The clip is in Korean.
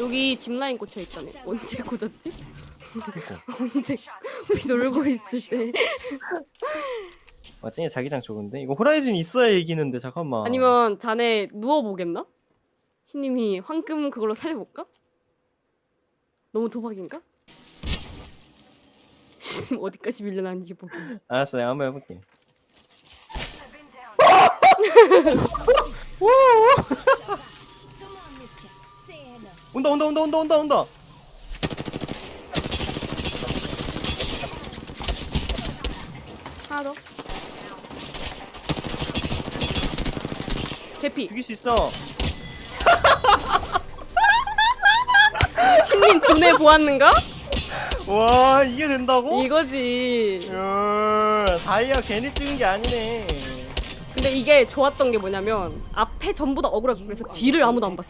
여기 짚라인 꽂혀 있다네. 언제 꽂았지? 그니까. 언제 우리 놀고 있을 때? 와 찡이 자기장 좋은데 이거 호라이즌 있어야 이기는데 잠깐만. 아니면 자네 누워 보겠나? 신님이 황금 그걸로 살려볼까? 너무 도박인가? 신님 어디까지 밀려나는지 보고. 알았어 내가 한번 해볼게. 온다 온다 온다 온다 온다 온다. 하나 더. 개피. 죽일 수 있어. 신님 두뇌 보았는가? 와 이게 된다고? 이거지. 야, 다이아 괜히 찍은 게 아니네. 근데 이게 좋았던 게 뭐냐면 앞에 전부 다 억울하고 그래서 뒤를 아무도 안 봤어.